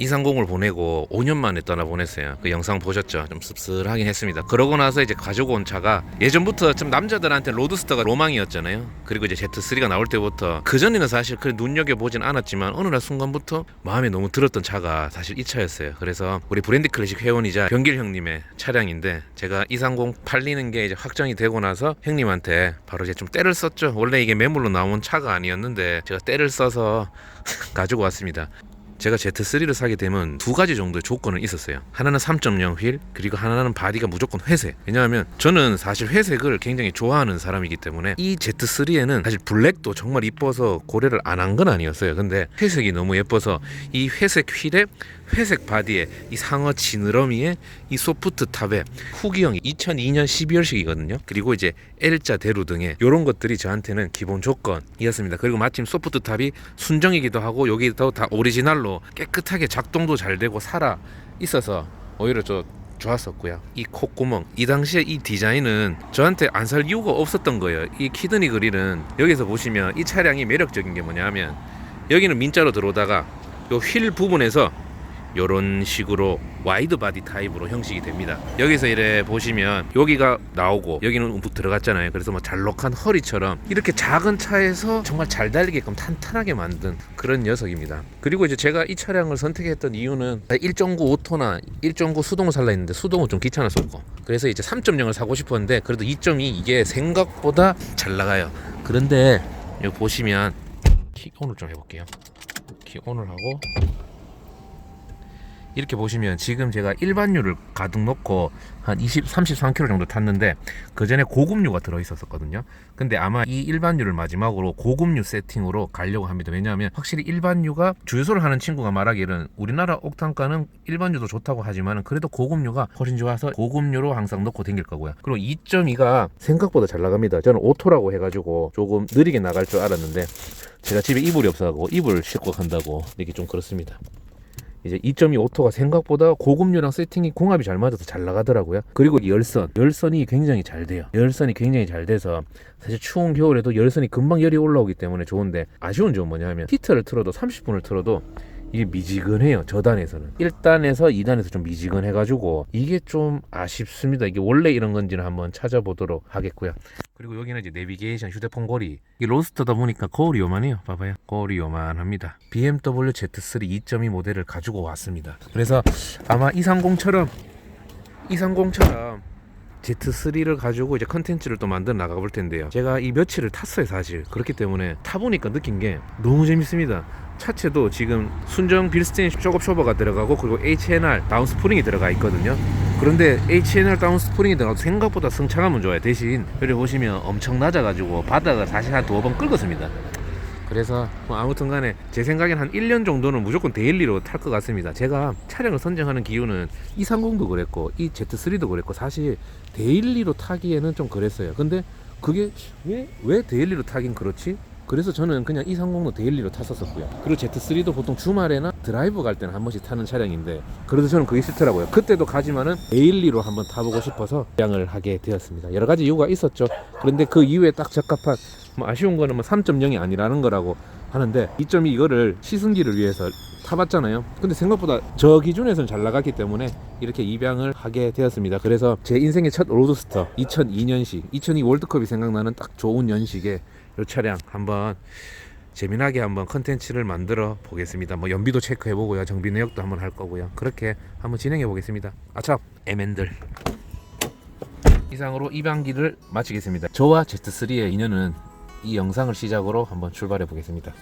230을 보내고 5년 만에 떠나 보냈어요. 그 영상 보셨죠? 좀 씁쓸하긴 했습니다. 그러고 나서 이제 가지고 온 차가 예전부터 좀 남자들한테 로드스터가 로망이었잖아요. 그리고 이제 Z3가 나올 때부터 그 전에는 사실 그 눈여겨 보진 않았지만 어느 날 순간부터 마음에 너무 들었던 차가 사실 이 차였어요. 그래서 우리 브랜드 클래식 회원이자 병길 형님의 차량인데 제가 230 팔리는 게 이제 확정이 되고 나서 형님한테 바로 이제 좀 때를 썼죠. 원래 이게 매물로 나온 차가 아니었는데 제가 때를 써서 가지고 왔습니다. 제가 Z3를 사게 되면 두 가지 정도의 조건은 있었어요. 하나는 3.0 휠, 그리고 하나는 바디가 무조건 회색. 왜냐하면 저는 사실 회색을 굉장히 좋아하는 사람이기 때문에 이 Z3에는 사실 블랙도 정말 이뻐서 고려를 안 한 건 아니었어요. 근데 회색이 너무 예뻐서 이 회색 휠에 회색 바디에 이 상어 지느러미에 이 소프트 탑에 후기형이 2002년 12월식이거든요. 그리고 이제 L자 대로 등의 이런 것들이 저한테는 기본 조건이었습니다. 그리고 마침 소프트 탑이 순정이기도 하고 여기도 다 오리지널로 깨끗하게 작동도 잘 되고 살아 있어서 오히려 저 좋았었고요. 이 콧구멍 이 당시에 이 디자인은 저한테 안 살 이유가 없었던 거예요. 이 키드니 그릴은 여기서 보시면 이 차량이 매력적인 게 뭐냐면 여기는 민자로 들어오다가 요 휠 부분에서 요런 식으로 와이드 바디 타입으로 형식이 됩니다. 여기서 이래 보시면 여기가 나오고 여기는 움푹 들어갔잖아요. 그래서 뭐 잘록한 허리처럼 이렇게 작은 차에서 정말 잘 달리게끔 탄탄하게 만든 그런 녀석입니다. 그리고 이제 제가 이 차량을 선택했던 이유는 1.9 오토나 1.9 수동을 살라 했는데 수동은 좀 귀찮았었고 그래서 이제 3.0을 사고 싶었는데 그래도 2.2 이게 생각보다 잘 나가요. 그런데 여기 보시면 키 온을 좀 해볼게요. 키 온을 하고 이렇게 보시면 지금 제가 일반유를 가득 넣고 한 20, 33km 정도 탔는데 그 전에 고급유가 들어 있었거든요. 근데 아마 이 일반유를 마지막으로 고급유 세팅으로 가려고 합니다. 왜냐하면 확실히 일반유가 주유소를 하는 친구가 말하기는 우리나라 옥탄가는 일반유도 좋다고 하지만 그래도 고급유가 훨씬 좋아서 고급유로 항상 넣고 댕길 거고요. 그리고 2.2가 생각보다 잘 나갑니다. 저는 오토라고 해가지고 조금 느리게 나갈 줄 알았는데 제가 집에 이불이 없어가고 이불 싣고 간다고 이게 좀 그렇습니다. 이제 2.2 오토가 생각보다 고급류랑 세팅이 궁합이 잘 맞아서 잘 나가더라고요. 그리고 이 열선, 열선이 굉장히 잘 돼요. 열선이 굉장히 잘 돼서 사실 추운 겨울에도 열선이 금방 열이 올라오기 때문에 좋은데 아쉬운 점은 뭐냐면 히터를 틀어도 30분을 틀어도 이게 미지근해요. 저단에서는 1단에서 2단에서 좀 미지근해가지고 이게 좀 아쉽습니다. 이게 원래 이런 건지는 한번 찾아보도록 하겠고요. 그리고 여기는 이제 내비게이션 휴대폰 거리 이 로스터다 보니까 거울이 요만해요. 봐봐요. 거울이 요만합니다. BMW Z3 2.2 모델을 가지고 왔습니다. 그래서 아마 230처럼 230처럼 Z3를 가지고 이제 컨텐츠를 또 만들어 나가 볼 텐데요. 제가 이 며칠을 탔어요, 사실. 그렇기 때문에 타보니까 느낀 게 너무 재밌습니다. 차체도 지금 순정 빌스테인 쇼업 쇼버가 들어가고 그리고 H&R 다운 스프링이 들어가 있거든요. 그런데 H&R 다운 스프링이 들어가도 생각보다 승차감은 좋아요. 대신 여기 보시면 엄청 낮아가지고 바닥을 사실 한 두어 번 긁었습니다. 그래서 뭐 아무튼 간에 제 생각엔 한 1년 정도는 무조건 데일리로 탈 것 같습니다. 제가 차량을 선정하는 기준은 230도 그랬고 이 Z3도 그랬고 사실 데일리로 타기에는 좀 그랬어요. 근데 그게 왜, 왜 데일리로 타긴 그렇지? 그래서 저는 그냥 230도 데일리로 탔었었고요. 그리고 Z3도 보통 주말에나 드라이브 갈 때는 한 번씩 타는 차량인데 그래도 저는 그게 싫더라고요. 그때도 가지만은 데일리로 한번 타보고 싶어서 양을 하게 되었습니다. 여러 가지 이유가 있었죠. 그런데 그 이후에 딱 적합한 뭐 아쉬운 거는 뭐 3.0이 아니라는 거라고 하는데 2.2 이거를 시승기를 위해서 타봤잖아요. 근데 생각보다 저 기준에서는 잘 나갔기 때문에 이렇게 입양을 하게 되었습니다. 그래서 제 인생의 첫 로드스터 2002년식 2002 월드컵이 생각나는 딱 좋은 연식의 이 차량 한번 재미나게 한번 컨텐츠를 만들어 보겠습니다. 뭐 연비도 체크해 보고요. 정비 내역도 한번 할 거고요. 그렇게 한번 진행해 보겠습니다. 아참 에맨들 이상으로 입양기를 마치겠습니다. 저와 Z3의 인연은 이 영상을 시작으로 한번 출발해 보겠습니다.